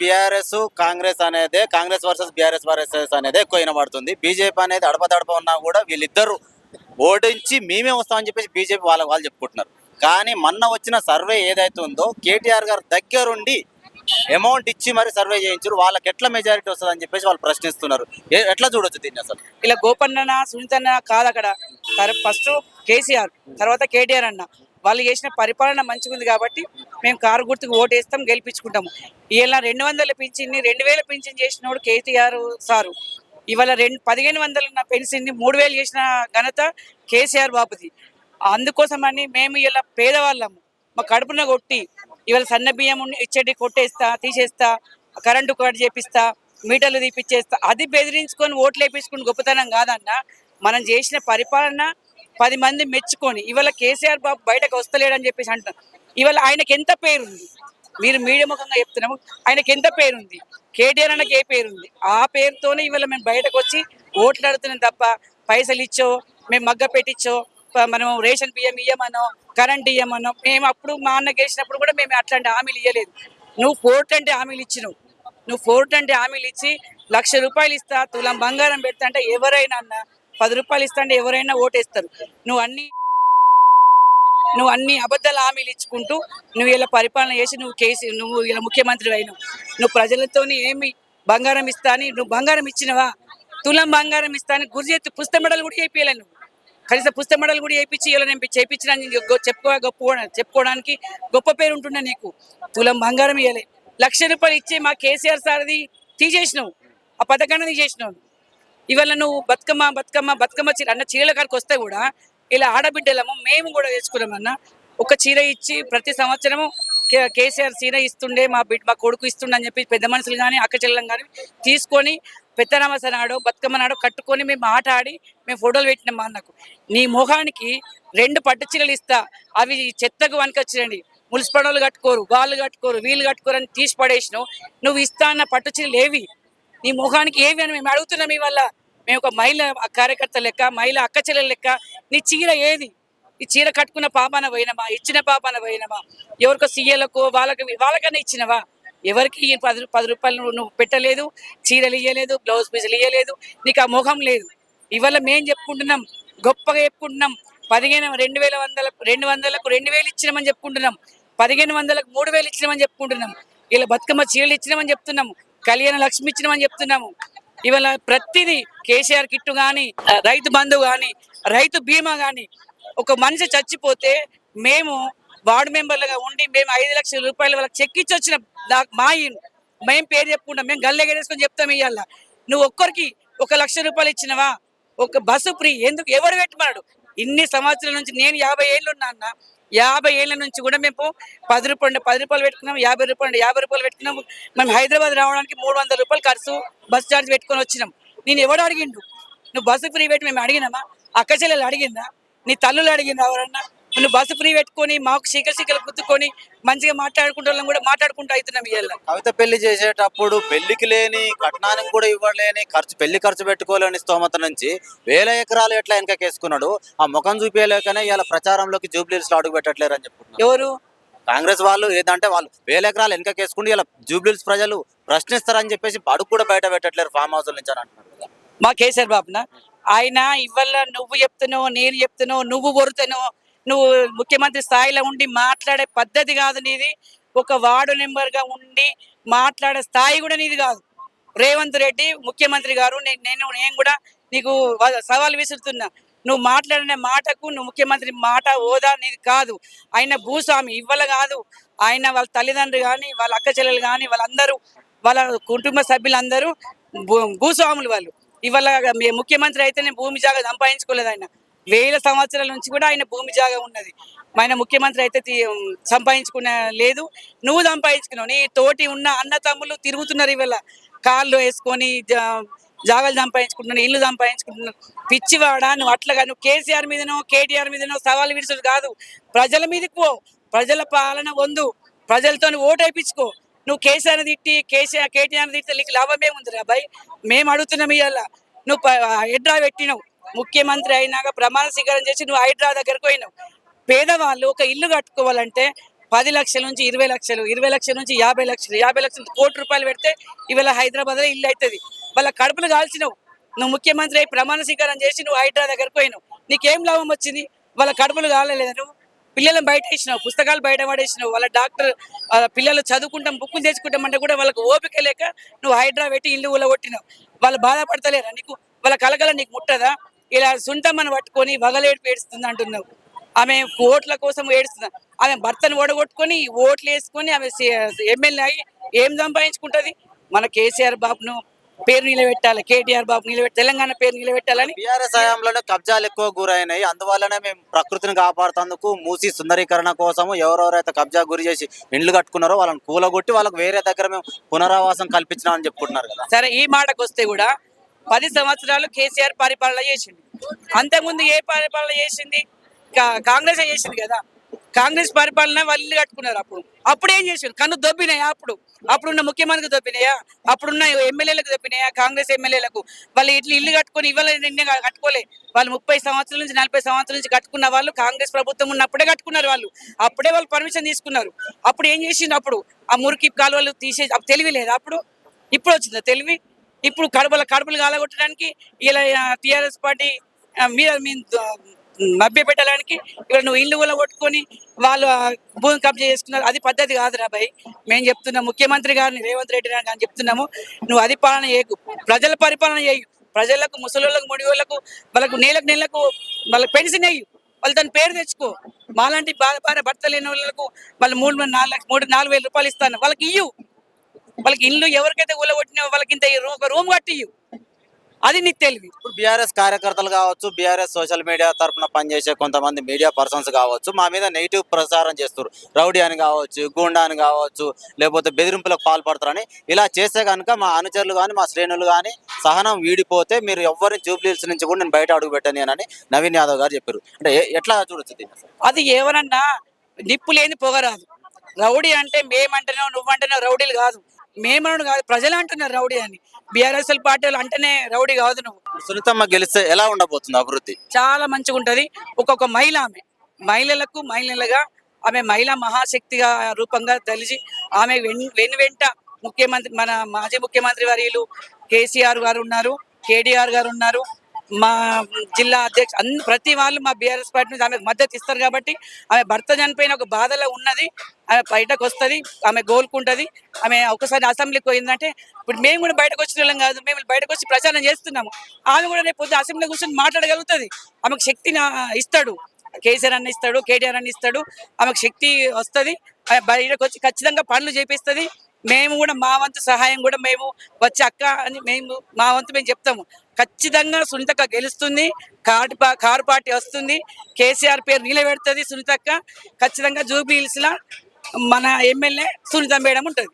BRS Congress అనేది Congress versus BRS versus అనేది ఎక్కువ వినబడుతుంది. బీజేపీ అనేది అడపదడప ఉన్నా కూడా వీళ్ళిద్దరు ఓడించి మేమే వస్తామని చెప్పేసి బీజేపీ వాళ్ళ వాళ్ళు చెప్పుకుంటున్నారు. కానీ మొన్న వచ్చిన సర్వే ఏదైతే ఉందో కేటీఆర్ గారు దగ్గరుండి అమౌంట్ ఇచ్చి మరి సర్వే చేయించారు. వాళ్ళకి ఎట్లా మెజారిటీ వస్తుంది అని చెప్పేసి వాళ్ళు ప్రశ్నిస్తున్నారు. ఎట్లా చూడొచ్చు దీన్ని అసలు? ఇలా గోపన్న సునీతన్న కాదు అక్కడ. ఫస్ట్ కేసీఆర్ తర్వాత కేటీఆర్ అన్న. వాళ్ళు చేసిన పరిపాలన మంచిగా ఉంది కాబట్టి మేము కారు గుర్తుకు ఓటు వేస్తాం గెలిపించుకుంటాము. ఇలా రెండు వందల పింఛన్ని రెండు వేల పింఛన్ చేసినోడు కేటీఆర్ సారు. ఇవాళ రెండు పదిహేను వందలు ఉన్న పెన్షన్ని మూడు వేలు చేసిన ఘనత కేసీఆర్ బాబుది. అందుకోసమని మేము ఇలా పేదవాళ్ళము. మా కడుపున కొట్టి ఇవాళ సన్న బియ్యం ఉండి ఇచ్చేటి కొట్టేస్తా తీసేస్తా కరెంటు కట్ చేపిస్తా మీటర్లు తీపిచ్చేస్తా అది బెదిరించుకొని ఓట్లు వేపించుకుని గొప్పతనం కాదన్న మనం చేసిన పరిపాలన పది మంది మెచ్చుకొని ఇవాళ కేసీఆర్ బాబు బయటకు వస్తలేడని చెప్పేసి అంటున్నారు ఇవాళ ఆయనకి ఎంత పేరుంది? మీరు మీడియా ముఖంగా చెప్తున్నాము ఆయనకి ఎంత పేరుంది? కేటీఆర్ అన్నకి ఏ పేరుంది? ఆ పేరుతోనే ఇవాళ మేము బయటకు వచ్చి ఓట్లు అడుగుతున్నాం తప్ప పైసలు ఇచ్చో మేము మగ్గ పెట్టించో మనం రేషన్ బియ్యం ఇయ్యమనో కరెంట్ ఇయ్యమనో మేము అప్పుడు మా అన్న గెలిచినప్పుడు కూడా మేము అట్లాంటి హామీలు ఇవ్వలేదు నువ్వు ఫోర్ట్ అంటే హామీలు ఇచ్చినావు. నువ్వు ఫోర్ట్ అంటే హామీలు ఇచ్చి లక్ష రూపాయలు ఇస్తా తులం బంగారం పెడతా అంటే ఎవరైనా అన్న పది రూపాయలు ఇస్తాంటే ఎవరైనా ఓటేస్తారు. నువ్వు అన్ని నువ్వు అన్ని అబద్ధాలు హామీలు ఇచ్చుకుంటూ నువ్వు ఇలా పరిపాలన చేసి నువ్వు కేసీ నువ్వు ఇలా ముఖ్యమంత్రి అయినావు. నువ్వు ప్రజలతోని ఏమి బంగారం ఇస్తా అని నువ్వు బంగారం ఇచ్చినవా? తులం బంగారం ఇస్తా అని గురి పుస్తక మెడలు కూడా చేయించలే నువ్వు. కనీసం పుస్తక మెడలు కూడా చేయించి ఇలా నేను చేయించిన చెప్పుకో గొప్ప చెప్పుకోవడానికి గొప్ప పేరు ఉంటుండే నీకు. తులం బంగారం ఇవ్వలే లక్ష రూపాయలు ఇచ్చి మా కేసీఆర్ సార్ది తీసేసినావు. ఆ పథకాన్ని తీసేసినావు ఇవాళ నువ్వు బతుకమ్మ బతుకమ్మ బతుకమ్మ చీర అన్న చీరల కాడికి వస్తే కూడా ఇలా ఆడబిడ్డలము మేము కూడా తెచ్చుకున్నామన్న ఒక చీర ఇచ్చి ప్రతి సంవత్సరము కే- కేసీఆర్ చీర ఇస్తుండే మా బిడ్డ మా కొడుకు ఇస్తుండే అని చెప్పి పెద్ద మనుషులు కానీ అక్కచెల్లం కానీ తీసుకొని పెత్తనామస నాడు బతుకమ్మ నాడో కట్టుకొని మేము ఆట ఆడి మేము ఫోటోలు పెట్టినాం మా అన్నకు. నీ మొహానికి రెండు పట్టు చీరలు ఇస్తా. అవి చెత్తకు వనకొచ్చిరండి మున్సిపల్ వాళ్ళు కట్టుకోరు వాళ్ళు కట్టుకోరు వీళ్ళు కట్టుకోరు అని తీసి పడేసినావు. నువ్వు ఇస్తా అన్న పట్టు చీరలు ఏవి? నీ ముఖానికి ఏవి అని మేము అడుగుతున్నాం ఇవల్ల మేము ఒక మహిళ కార్యకర్త లెక్క మహిళ అక్క చెల్లెల లెక్క. నీ చీర ఏది? ఈ చీర కట్టుకున్న పాపాన పోయినమా? ఇచ్చిన పాపాన పోయినమా? ఎవరికో సీఏలకు వాళ్ళకి వాళ్ళకన్నా ఇచ్చినవా? ఎవరికి పది పది రూపాయలు నువ్వు నువ్వు పెట్టలేదు చీరలు ఇయ్యలేదు బ్లౌజ్ పీసులు ఇయ్యలేదు నీకు ఆ ముఖం లేదు. ఇవాళ మేం చెప్పుకుంటున్నాం గొప్పగా చెప్పుకుంటున్నాం. పదిహేను రెండు వేల వందల రెండు వందలకు రెండు వేలు ఇచ్చినామని చెప్పుకుంటున్నాం. పదిహేను వందలకు మూడు వేలు ఇచ్చినామని చెప్పుకుంటున్నాం. ఇలా బతుకమ్మ చీరలు ఇచ్చినామని చెప్తున్నాము కళ్యాణ లక్ష్మి ఇచ్చినామని చెప్తున్నాము. ఇవాళ ప్రతిదీ కేసీఆర్ కిట్టు కానీ రైతు బంధు కానీ రైతు బీమా కానీ ఒక మనిషి చచ్చిపోతే మేము వార్డు మెంబర్లుగా ఉండి మేము ఐదు లక్షల రూపాయలు వాళ్ళకి చెక్ ఇచ్చి వచ్చిన మా మేము పేరు చెప్పుకుంటాం. మేము గల్లెగేసుకొని చెప్తాం ఇవాళ నువ్వు ఒక్కరికి ఒక లక్ష రూపాయలు ఇచ్చినవా? ఒక బస్సు ఫ్రీ. ఎందుకు? ఎవరు పెట్టమన్నాడు? ఇన్ని సంవత్సరాల నుంచి నేను యాభై ఏళ్ళు ఉన్నా అన్న యాభై ఏళ్ళ నుంచి కూడా మేము పది రూపాయలు పది రూపాయలు పెట్టుకున్నాం యాభై రూపాయలు యాభై రూపాయలు పెట్టుకున్నాం. మేము హైదరాబాద్ రావడానికి మూడు వందల రూపాయలు ఖర్చు బస్ ఛార్జ్ పెట్టుకొని వచ్చినాం. నేను ఎవడు అడిగిండు? నువ్వు బస్సు ఫ్రీ పెట్టి మేము అడిగినామా? అక్క చెల్లెలు అడిగిందా? నీ తల్లులు అడిగిందా ఎవరన్నా? నువ్వు బస్సు ఫ్రీ పెట్టుకొని మాకు శీకల శీకలు గుద్దుకొని మంచిగా మాట్లాడుకుంటే వాళ్ళం కూడా మాట్లాడుకుంటూ అవుతున్నాం ఇవాళ కవిత పెళ్ళి చేసేటప్పుడు పెళ్ళికి లేని కట్నానికి కూడా ఇవ్వలేని ఖర్చు పెళ్ళి ఖర్చు పెట్టుకోలేని స్తోమత నుంచి వేల ఎకరాలు ఎట్లా వెనకేసుకున్నాడు ఆ ముఖం చూపించలేకనే ఇలా ప్రచారంలోకి జూబ్లీస్ అడుగు పెట్టట్లేరు అని చెప్పుకుంటున్నారు ఎవరు? కాంగ్రెస్ వాళ్ళు ఏదంటే వాళ్ళు వేల ఎకరాలు వెనకేసుకుంటే ఇలా జూబ్లీస్ ప్రజలు ప్రశ్నిస్తారని చెప్పేసి అడుగు కూడా బయట పెట్టట్లేరు ఫామ్ హౌస్ నుంచి అని అంటున్నారు. మా కేసీఆర్ బాబున? ఆయన ఇవాళ నువ్వు చెప్తున్నావు నేను చెప్తున్నావు నువ్వు కొరుతున్నావు నువ్వు ముఖ్యమంత్రి స్థాయిలో ఉండి మాట్లాడే పద్ధతి కాదు నీది. ఒక వార్డు మెంబర్గా ఉండి మాట్లాడే స్థాయి కూడా నీది కాదు. రేవంత్ రెడ్డి ముఖ్యమంత్రి గారు నేను నేను కూడా నీకు సవాల్ విసురుతున్నా. నువ్వు మాట్లాడిన మాటకు నువ్వు ముఖ్యమంత్రి మాట హోదా నీది కాదు. ఆయన భూస్వామి ఇవ్వల కాదు. ఆయన వాళ్ళ తల్లిదండ్రులు కానీ వాళ్ళ అక్క చెల్లెలు కానీ వాళ్ళందరూ వాళ్ళ కుటుంబ సభ్యులందరూ భూ- భూస్వాములు వాళ్ళు. ఇవాళ ముఖ్యమంత్రి అయితేనే భూమి జాగా సంపాదించుకోలేదు ఆయన. వేల సంవత్సరాల నుంచి కూడా ఆయన భూమి జాగా ఉన్నది. ఆయన ముఖ్యమంత్రి అయితే సంపాదించుకున్న లేదు. నువ్వు సంపాదించుకున్నావు. నీ తోటి ఉన్న అన్న తమ్ముళ్ళు తిరుగుతున్నారు ఇవాళ. కాళ్ళు వేసుకొని జా- జాగాలు సంపాదించుకుంటున్నాను ఇల్లు సంపాదించుకుంటున్నాను పిచ్చివాడా నువ్వు అట్లాగా నువ్వు కేసీఆర్ మీదనో కేటీఆర్ మీదనో సవాల్ విడిచుడు కాదు. ప్రజల మీదకి పో. ప్రజల పాలన వందు. ప్రజలతో ఓటు వేయించుకో. నువ్వు కేసీఆర్ తిట్టి కేసీఆర్ కేటీఆర్ తిట్టి నీకు లాభమే ఉంది అబ్బాయి మేము అడుగుతున్నాం ఇవాళ. నువ్వు ఎడ్రా పెట్టినావు. ముఖ్యమంత్రి అయినాక ప్రమాణ స్వీకారం చేసి నువ్వు హైడ్రా దగ్గరకు పోయినావు. పేదవాళ్ళు ఒక ఇల్లు కట్టుకోవాలంటే పది లక్షల నుంచి ఇరవై లక్షలు ఇరవై లక్షల నుంచి యాభై లక్షలు యాభై లక్షలు కోటి రూపాయలు పెడితే ఇవాళ హైదరాబాద్లో ఇల్లు అవుతుంది వాళ్ళ కడుపులు కాల్చినవు. నువ్వు ముఖ్యమంత్రి అయి ప్రమాణ స్వీకారం చేసి నువ్వు హైడ్రా దగ్గరకు పోయినావు. నీకేం లాభం వచ్చింది? వాళ్ళ కడుపులు కాలలేదు నువ్వు. పిల్లలను బయట వేసినావు పుస్తకాలు బయట పడేసినావు. వాళ్ళ డాక్టర్ పిల్లలు చదువుకుంటాం బుక్కులు తెచ్చుకుంటామంటే కూడా వాళ్ళకి ఓపిక లేక నువ్వు హైడ్రా పెట్టి ఇల్లు ఊళ్ళ కొట్టినావు వాళ్ళు బాధపడతలేరా నీకు? వాళ్ళ కలగల నీకు ముట్టదా? ఇలా సుంటమ్మని పట్టుకొని వగలేడు ఏడుస్తుంది అంటున్నావు. ఆమె ఓట్ల కోసం ఏడుస్తుంది. ఆమె భర్తను ఓడగొట్టుకొని ఓట్లు వేసుకొని ఆమె ఎమ్మెల్యే అయ్యి ఏం సంపాదించుకుంటది? మన కేసీఆర్ బాబును పేరు నిలబెట్టాలి కేటీఆర్ బాబు నిలబెట్టి తెలంగాణ పేరు నిలబెట్టాలని బీఆర్ఎస్ హయాంలోనే కబ్జాలు ఎక్కువ గురైనాయి. అందువల్లనే మేము ప్రకృతిని కాపాడుతందుకు మూసి సుందరీకరణ కోసము ఎవరెవరైతే కబ్జా గురి చేసి ఇండ్లు కట్టుకున్నారో వాళ్ళని కూలగొట్టి వాళ్ళకి వేరే దగ్గర మేము పునరావాసం కల్పించినామని చెప్పుకుంటున్నారు కదా. సరే ఈ మాటకు వస్తే కూడా పది సంవత్సరాలు కేసీఆర్ పరిపాలన చేసింది అంతకుముందు ఏ పరిపాలన చేసింది? కాంగ్రెస్ చేసింది కదా. కాంగ్రెస్ పరిపాలన వాళ్ళు ఇల్లు కట్టుకున్నారు అప్పుడు. అప్పుడు ఏం చేసారు కన్ను దొబ్బినాయా అప్పుడు? అప్పుడున్న ముఖ్యమంత్రికి దొబ్బినాయా? అప్పుడున్న ఎమ్మెల్యేలకు దొబ్బినాయా? కాంగ్రెస్ ఎమ్మెల్యేలకు? వాళ్ళు ఇట్లా ఇల్లు కట్టుకొని ఇవ్వలేదు నిన్న కట్టుకోలే. వాళ్ళు ముప్పై సంవత్సరాల నుంచి నలభై సంవత్సరాల నుంచి కట్టుకున్న వాళ్ళు కాంగ్రెస్ ప్రభుత్వం ఉన్నప్పుడే కట్టుకున్నారు వాళ్ళు. అప్పుడే వాళ్ళు పర్మిషన్ తీసుకున్నారు. అప్పుడు ఏం చేసిండు అప్పుడు? ఆ మురికి కాలువలు తీసేసి తెలివి లేదు అప్పుడు? ఇప్పుడు వచ్చిందా తెలివి? ఇప్పుడు కడుపుల కడుపులు కాలగొట్టడానికి ఇలా టీఆర్ఎస్ పార్టీ మీద మీ మభ్య పెట్టడానికి ఇక్కడ నువ్వు ఇల్లు కూడా కొట్టుకొని వాళ్ళు భూమి కబ్జా చేసుకున్నారు. అది పద్ధతి కాదురా భయ్ మేము చెప్తున్నాం ముఖ్యమంత్రి గారిని రేవంత్ రెడ్డి గారిని అని చెప్తున్నాము. నువ్వు అది పాలన చేయకు. ప్రజల పరిపాలన చేయు. ప్రజలకు ముసలోళ్ళకు ముడి వాళ్ళకు వాళ్ళకు నేలకు వాళ్ళకి పెన్షన్ వేయు. వాళ్ళు దాని పేరు తెచ్చుకో. మాలాంటి భార్య భార్య భర్త లేని వాళ్ళకు వాళ్ళు మూడు నాలుగు మూడు నాలుగు వేల రూపాయలు ఇస్తాను. వాళ్ళకి ఇయ్యు. వాళ్ళకి ఇల్లు ఎవరికైతే ఊలగొట్టినా వాళ్ళకి ఇంత ఒక రూమ్ కట్టి అది నీకు తెలివి. ఇప్పుడు బీఆర్ఎస్ కార్యకర్తలు కావచ్చు బీఆర్ఎస్ సోషల్ మీడియా తరఫున పనిచేసే కొంతమంది మీడియా పర్సన్స్ కావచ్చు మా మీద నెగిటివ్ ప్రచారం చేస్తారు రౌడీ అని కావచ్చు గూండా అని కావచ్చు లేకపోతే బెదిరింపులకు పాల్పడతారని ఇలా చేస్తే కనుక మా అనుచరులు కానీ మా శ్రేణులు కానీ సహనం వీడిపోతే మీరు ఎవరిని జూబ్లీహిల్స్ నుంచి కూడా నేను బయట అడుగు పెట్టని అని నవీన్ యాదవ్ గారు చెప్పారు. అంటే ఎట్లా చూడొచ్చు? అది ఎవరన్నా నిప్పు లేని పొగరాదు రౌడీ అంటే మేమంటేనో నువ్వంటేనో రౌడీలు కాదు. మేమను కాదు ప్రజలు అంటున్నారు రౌడీ అని. బీఆర్ఎస్ఎల్ పార్టీలు అంటేనే రౌడీ కాదు నువ్వు. సునీతమ్మ గెలిస్తే ఎలా ఉండబోతుంది అభివృద్ధి? చాలా మంచిగా ఉంటది. ఒక్కొక్క మహిళ ఆమె. మహిళలకు మహిళలుగా ఆమె మహిళా మహాశక్తిగా రూపంగా తెలిసి ఆమె వెన్- వెను వెంట ముఖ్యమంత్రి మన మాజీ ముఖ్యమంత్రి వర్యులు కేసీఆర్ గారు ఉన్నారు కేటీఆర్ గారు ఉన్నారు. మా జిల్లా అధ్యక్ష అన్ని ప్రతి వాళ్ళు మా బీఆర్ఎస్ పార్టీ నుంచి ఆమెకు మద్దతు ఇస్తారు కాబట్టి ఆమె భర్త చనిపోయిన ఒక బాధలో ఉన్నది ఆమె బయటకు వస్తుంది ఆమె గోల్కుంటుంది ఆమె ఒకసారి అసెంబ్లీకి పోయిందంటే ఇప్పుడు మేము కూడా బయటకు వచ్చిన వాళ్ళం కాదు మేము బయటకు వచ్చి ప్రచారం చేస్తున్నాము. ఆమె కూడా రేపు పొద్దున్న అసెంబ్లీ కూర్చొని మాట్లాడగలుగుతుంది. ఆమెకు శక్తిని ఇస్తాడు. కేసీఆర్ అన్న ఇస్తాడు కేటీఆర్ అన్న ఇస్తాడు. ఆమెకు శక్తి వస్తుంది. ఆమె బయటకు వచ్చి ఖచ్చితంగా పనులు చేపిస్తుంది. మేము కూడా మా వంతు సహాయం కూడా మేము వచ్చి అక్క అని మేము మా వంతు మేము చెప్తాము. ఖచ్చితంగా సునీతక్క గెలుస్తుంది కారు పా కారు పార్టీ వస్తుంది కేసీఆర్ పేరు నిలబెడుతుంది సునీతక్క ఖచ్చితంగా జూబీ హిల్స్లో మన ఎమ్మెల్యే సునీత మేడం ఉంటుంది.